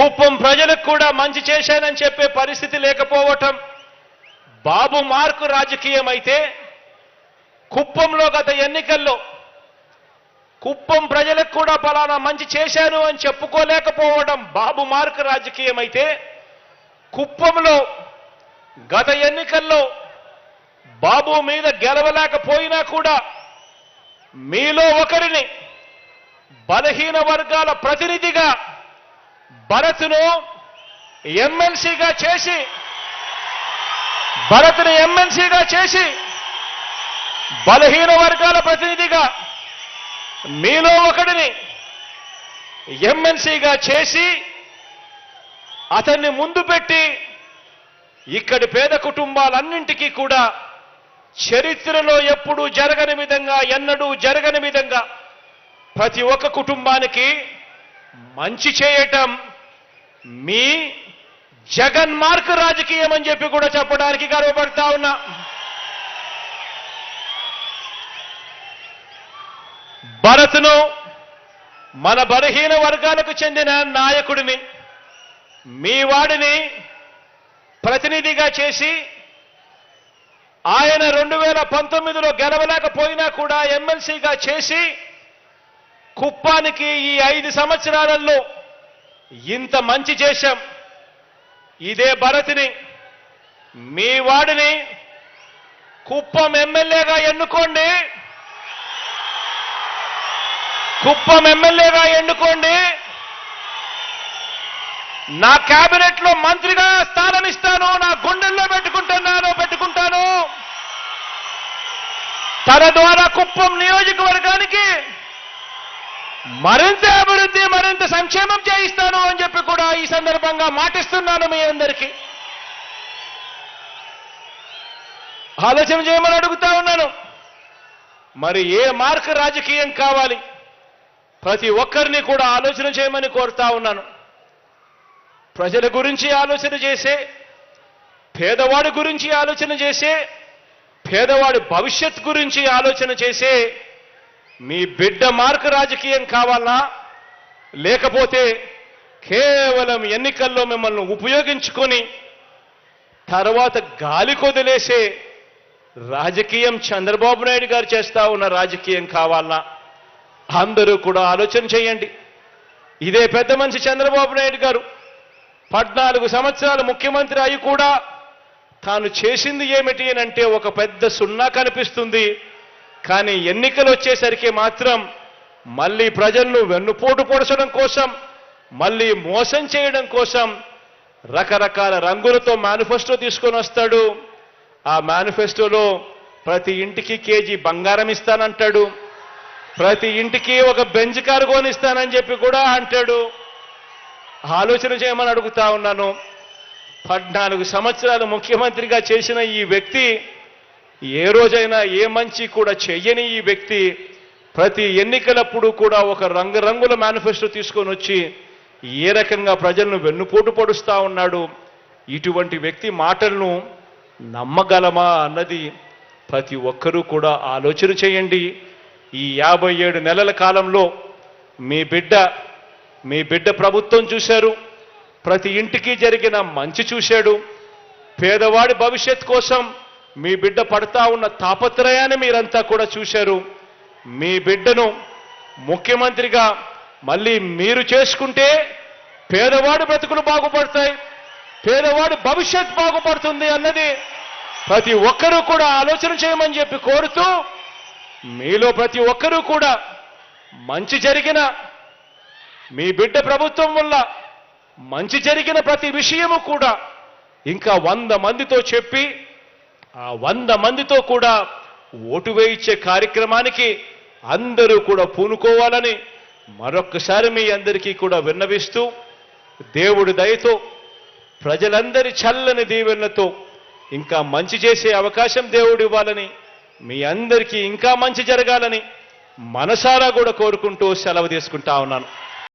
కుప్పం ప్రజలకు కూడా మంచి చేశానని చెప్పే పరిస్థితి లేకపోవటం బాబు మార్కు రాజకీయం అయితే కుప్పంలో గత ఎన్నికల్లో కుప్పం ప్రజలకు కూడా పలానా మంచి చేశాను అని చెప్పుకోలేకపోవడం బాబు మార్కు రాజకీయం అయితే కుప్పంలో గత ఎన్నికల్లో బాబు మీద గెలవలేకపోయినా కూడా మీలో ఒకరిని బలహీన వర్గాల ప్రతినిధిగా భరత్ను ఎమ్మెల్సీగా చేసి భరత్ను ఎమ్మెల్సీగా చేసి బలహీన వర్గాల ప్రతినిధిగా మీలో ఒకడిని ఎమ్మెల్సీగా చేసి అతన్ని ముందు పెట్టి ఇక్కడి పేద కుటుంబాలన్నింటికీ కూడా చరిత్రలో ఎప్పుడూ జరగని విధంగా ఎన్నడూ జరగని విధంగా ప్రతి ఒక్క కుటుంబానికి మంచి చేయటం మీ జగన్ మార్క్ రాజకీయం అని చెప్పి కూడా చెప్పడానికి గర్వపడతా ఉన్నా. భరత్ను మన బలహీన వర్గాలకు చెందిన నాయకుడిని మీ వాడిని ప్రతినిధిగా చేసి ఆయన రెండు వేల పంతొమ్మిదిలో గెలవలేకపోయినా కూడా ఎమ్మెల్సీగా చేసి కుప్పానికి ఈ ఐదు సంవత్సరాలలో ఇంత మంచి చేశాం. ఇదే భరతిని మీ వాడిని కుప్పం ఎమ్మెల్యేగా ఎన్నుకోండి. కుప్పం ఎమ్మెల్యేగా ఎన్నుకోండి. నా కేబినెట్లో మంత్రిగా స్థానం ఇస్తాను నా గుండెల్లో పెట్టుకుంటున్నాను పెట్టుకుంటాను. తన ద్వారా కుప్పం నియోజకవర్గం మరింత అభివృద్ధి మరింత సంక్షేమం చేయిస్తాను అని చెప్పి కూడా ఈ సందర్భంగా మాటిస్తున్నాను మీ అందరికీ. ఆలోచన చేయమని అడుగుతా ఉన్నాను. మరి ఏ మార్క్ రాజకీయం కావాలి? ప్రతి ఒక్కరిని కూడా ఆలోచన చేయమని కోరుతా ఉన్నాను. ప్రజల గురించి ఆలోచన చేసే పేదవాడి గురించి ఆలోచన చేసే పేదవాడి భవిష్యత్ గురించి ఆలోచన చేసే మీ బిడ్డ మార్క్ రాజకీయం కావాలా? లేకపోతే కేవలం ఎన్నికల్లో మిమ్మల్ని ఉపయోగించుకొని తర్వాత గాలి కొదిలేసే రాజకీయం చంద్రబాబు నాయుడు గారు చేస్తా ఉన్న రాజకీయం కావాలా? అందరూ కూడా ఆలోచన చేయండి. ఇదే పెద్ద మనిషి చంద్రబాబు నాయుడు గారు పద్నాలుగు సంవత్సరాలు ముఖ్యమంత్రి అయి కూడా తాను చేసింది ఏమిటి అని అంటే ఒక పెద్ద సున్నా కనిపిస్తుంది. కానీ ఎన్నికలు వచ్చేసరికి మాత్రం మళ్ళీ ప్రజలను వెన్నుపోటు పొడచడం కోసం మళ్ళీ మోసం చేయడం కోసం రకరకాల రంగులతో మేనిఫెస్టో తీసుకొని వస్తాడు. ఆ మేనిఫెస్టోలో ప్రతి ఇంటికి కేజీ బంగారం ఇస్తానంటాడు. ప్రతి ఇంటికి ఒక బెంచ్ కారు కొనిస్తానని చెప్పి కూడా అంటాడు. ఆలోచన చేయమని అడుగుతా ఉన్నాను. పద్నాలుగు సంవత్సరాలు ముఖ్యమంత్రిగా చేసిన ఈ వ్యక్తి ఏ రోజైనా ఏ మంచి కూడా చెయ్యని ఈ వ్యక్తి ప్రతి ఎన్నికలప్పుడు కూడా ఒక రంగురంగుల మేనిఫెస్టో తీసుకొని వచ్చి ఏ రకంగా ప్రజలను వెన్నుపోటు పడుస్తూ ఉన్నాడు. ఇటువంటి వ్యక్తి మాటలను నమ్మగలమా అన్నది ప్రతి ఒక్కరూ కూడా ఆలోచన చేయండి. ఈ యాభై ఏడు నెలల కాలంలో మీ బిడ్డ మీ బిడ్డ ప్రభుత్వం చూశారు. ప్రతి ఇంటికి జరిగిన మంచి చూశాడు. పేదవాడి భవిష్యత్ కోసం మీ బిడ్డ పడతా ఉన్న తాపత్రయాన్ని మీరంతా కూడా చూశారు. మీ బిడ్డను ముఖ్యమంత్రిగా మళ్ళీ మీరు చేసుకుంటే పేదవాడు బ్రతుకులు బాగుపడతాయి పేదవాడు భవిష్యత్ బాగుపడుతుంది అన్నది ప్రతి ఒక్కరూ కూడా ఆలోచన చేయమని చెప్పి కోరుతూ మీలో ప్రతి ఒక్కరూ కూడా మంచి జరిగిన మీ బిడ్డ ప్రభుత్వం వల్ల మంచి జరిగిన ప్రతి విషయము కూడా ఇంకా వంద మందితో చెప్పి ఆ వంద మందితో కూడా ఓటు వేయించే కార్యక్రమానికి అందరూ కూడా పూనుకోవాలని మరొక్కసారి మీ అందరికీ కూడా విన్నవిస్తూ దేవుడి దయతో ప్రజలందరి చల్లని దీవెనలతో ఇంకా మంచి చేసే అవకాశం దేవుడు ఇవ్వాలని మీ అందరికీ ఇంకా మంచి జరగాలని మనసారా కూడా కోరుకుంటూ సెలవు తీసుకుంటా ఉన్నాను.